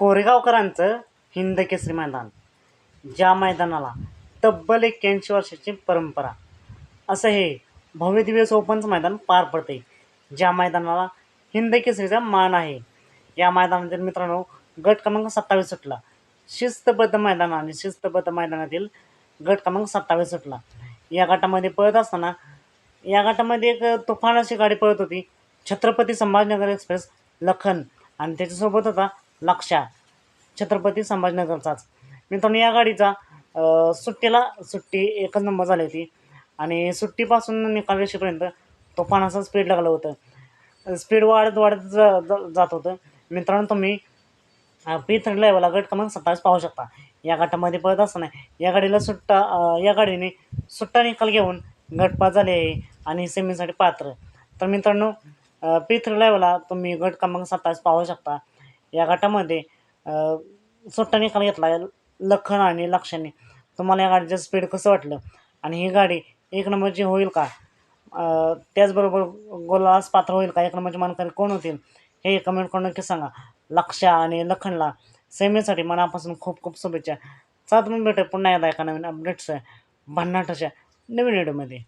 कोरेगावकरांचं हिंद केसरी मैदान ज्या मैदानाला तब्बल एक्क्याऐंशी वर्षाची परंपरा. असं हे भव्य दिवस ओपनचं मैदान पार पडते ज्या मैदानाला हिंद केसरीचा मान आहे. या मैदानातील मित्रांनो गट क्रमांक सत्तावीस सुटला शिस्तबद्ध मैदान आणि शिस्तबद्ध मैदानातील गट क्रमांक सत्तावीस सुटला या गटामध्ये पळत असताना या गटामध्ये एक तुफान अशी गाडी पळत होती छत्रपती संभाजीनगर एक्सप्रेस लखन. आणि त्याच्यासोबत होता लक्षा छत्रपती संभाजीनगरचाच. मित्रांनो या गाडीचा सुट्टीला सुट्टी एकच नंबर झाली होती. आणि सुट्टीपासून निकाल रेषेपर्यंत तुफान असं स्पीड लागलं होतं. स्पीड वाढत वाढत जा जात होतं. मित्रांनो तुम्ही पी थ्री लेवलला गट क्रमांक सत्तावीस पाहू शकता. या गटामध्ये पळत असताना या गाडीला सुट्टा या गाडीने सुट्टा निकाल घेऊन गटपात झाले आहे आणि सेमीसाठी पात्र. तर मित्रांनो पी थ्री लेवलला तुम्ही गट क्रमांक सत्तावीस पाहू शकता. या गटामध्ये सुट्टा निकाल घेतला लखन आणि लक्षाने तुम्हाला या गाडीचं स्पीड कसं वाटलं? आणि ही गाडी एक नंबरची होईल का? त्याचबरोबर गोलास पात्र होईल का? एक नंबरचे मानकरी कोण होतील? हे कमेंट करून नक्की सांगा. लक्षा आणि लखनला सेमीसाठी मनापासून खूप खूप शुभेच्छा. चालत मग भेटू पुन्हा एकदा एका नवीन अपडेट्स भन्नाट अशा नवीन व्हिडिओमध्ये